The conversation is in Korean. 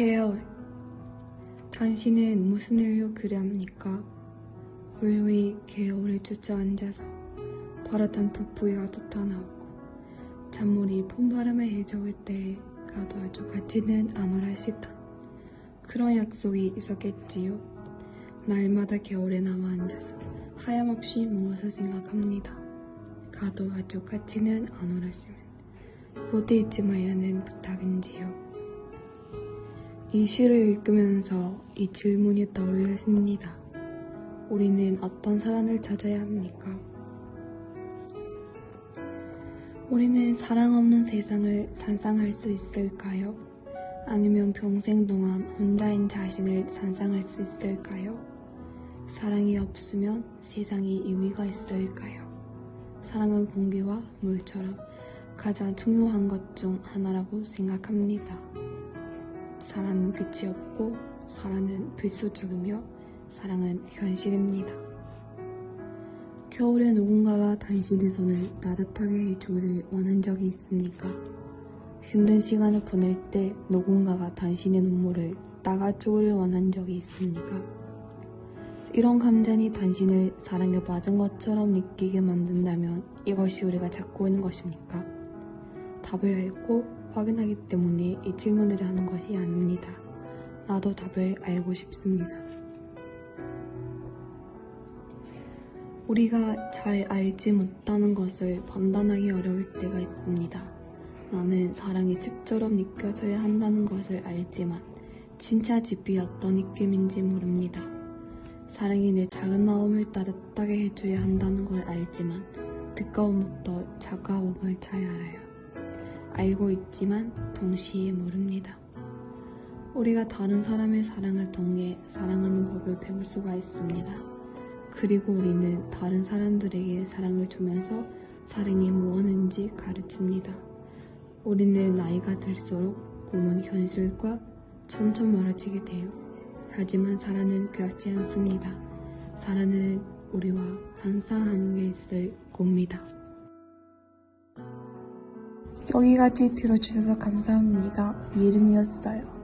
개월. 당신은 무슨 일로 그리 합니까? 홀로이 개울에 주저앉아서 바라던 북부이가 돋아나오고 잔물이 봄바람에 헤저을 때 가도 아주 같이는 아무라시다. 그런 약속이 있었겠지요. 날마다 겨울에 나와 앉아서 하염없이 무엇을 생각합니다. 가도 아주 같이는 안 오라시면 곧 잊지 말라는 부탁인지요. 이 시를 읽으면서 이 질문이 떠올랐습니다. 우리는 어떤 사랑을 찾아야 합니까? 우리는 사랑 없는 세상을 상상할 수 있을까요? 아니면 평생 동안 혼자인 자신을 상상할 수 있을까요? 사랑이 없으면 세상에 의미가 있을까요? 사랑은 공기와 물처럼 가장 중요한 것 중 하나라고 생각합니다. 사랑은 끝이 없고 사랑은 필수적이며 사랑은 현실입니다. 겨울에 누군가가 당신의 손을 따뜻하게 해주기를 원한 적이 있습니까? 힘든 시간을 보낼 때 누군가가 당신의 눈물을 닦아주기를 원한 적이 있습니까? 이런 감정이 당신을 사랑에 빠진 것처럼 느끼게 만든다면 이것이 우리가 찾고 있는 것입니까? 답을 알고 확인하기 때문에 이 질문을 하는 것이 아닙니다. 나도 답을 알고 싶습니다. 우리가 잘 알지 못하는 것을 판단하기 어려울 때가 있습니다. 나는 사랑이 집처럼 느껴져야 한다는 것을 알지만 진짜 집이 어떤 느낌인지 모릅니다. 사랑이 내 작은 마음을 따뜻하게 해줘야 한다는 걸 알지만 두꺼움부터 차가움을 잘 알아요. 알고 있지만 동시에 모릅니다. 우리가 다른 사람의 사랑을 통해 사랑하는 법을 배울 수가 있습니다. 그리고 우리는 다른 사람들에게 사랑을 주면서 사랑이 무엇인지 가르칩니다. 우리는 나이가 들수록 꿈은 현실과 점점 멀어지게 돼요. 하지만 사랑은 그렇지 않습니다. 사랑은 우리와 항상 함께 있을 겁니다. 여기까지 들어주셔서 감사합니다. 이름이었어요.